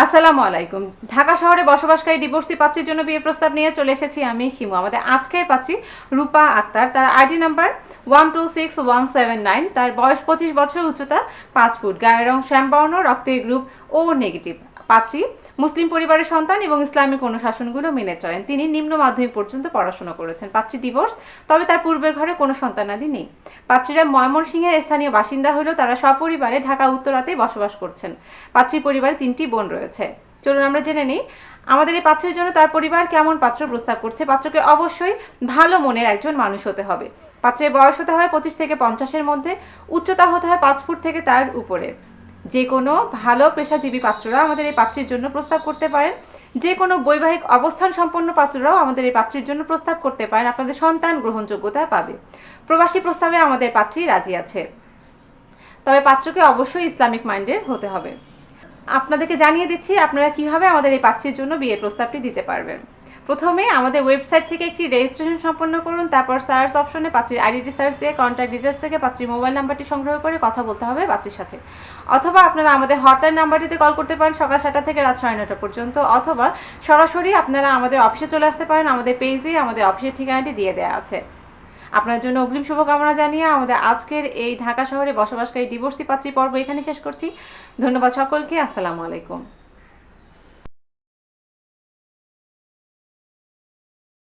আসসালামু আলাইকুম। ঢাকা শহরে বসবাসকারী ডিভোর্সি পাত্রীর জন্য বিয়ে প্রস্তাব নিয়ে চলে এসেছি আমি শিমু। আমাদের আজকের পাত্রী রূপা আক্তার। তার ID number one two six one seven nine তার বয়স পঁচিশ বছর, উচ্চতা পাঁচ ফুট। গায়ের রং শ্যামবর্ণ, রক্তের গ্রুপ ও নেগেটিভ পাত্রী, মুসলিম পরিবারের সন্তান এবং ইসলামিক অনুশাসনগুলো মেনে চলেন। তিনি নিম্ন মাধ্যমিক পর্যন্ত পড়াশোনা করেছেন। পাত্রী ডিভোর্স তবে তার পূর্বের ঘরে কোনো সন্তানাদি নেই। পাত্রীরা ময়মনসিংহের স্থানীয় বাসিন্দা হলেও তারা সপরিবারে ঢাকা উত্তরাতেই বসবাস করছেন। পাত্রীর পরিবারে তিনটি বোন রয়েছে। চলুন আমরা জেনে নিই, আমাদের এই পাত্রের জন্য তার পরিবার কেমন পাত্র প্রস্তাব করছে? পাত্রকে অবশ্যই ভালো মনের একজন মানুষ হতে হবে। পাত্রের বয়স হতে হয় পঁচিশ থেকে পঞ্চাশের মধ্যে, উচ্চতা হতে হয় পাঁচ ফুট থেকে তার উপরে। যে কোনো ভালো পেশাজীবী পাত্ররা আমাদের এই পাত্রের জন্য প্রস্তাব করতে পারেন। যে কোনো বৈবাহিক অবস্থান সম্পন্ন পাত্ররাও আমাদের এই পাত্রের জন্য প্রস্তাব করতে পারেন। আপনাদের সন্তান গ্রহণযোগ্যতা পাবে। প্রবাসী প্রস্তাবে আমাদের পাত্রী রাজি আছে। তবে পাত্রকে অবশ্যই ইসলামিক মাইন্ডের হতে হবে। আপনাদেরকে জানিয়ে দিচ্ছি, আপনারা কীভাবে আমাদের এই পাত্রীর জন্য বিয়ের প্রস্তাবটি দিতে পারবেন। প্রথমে আমাদের ওয়েবসাইট থেকে একটি রেজিস্ট্রেশন সম্পন্ন করুন, তারপর সার্চ অপশনে পাত্রীর আইডি সার্চ দিয়ে কন্ট্যাক্ট ডিটেলস থেকে পাত্রীর মোবাইল নাম্বারটি সংগ্রহ করে কথা বলতে হবে পাত্রীর সাথে। অথবা আপনারা আমাদের হটলাইন নাম্বারটিতে কল করতে পারেন সকাল সাতটা থেকে রাত সাড়ে নটা পর্যন্ত, অথবা সরাসরি আপনারা আমাদের অফিসে চলে আসতে পারেন, আমাদের পেজে আমাদের অফিসের ঠিকানাটি দিয়ে দেওয়া আছে। আপনার জন্য অগ্রিম শুভকামনা জানিয়ে আমাদের আজকের এই ঢাকা শহরে বসবাসকারী ডিভোর্সি পাত্রী পর্ব এখানে শেষ করছি। ধন্যবাদ সকলকে, আসসালামু আলাইকুম।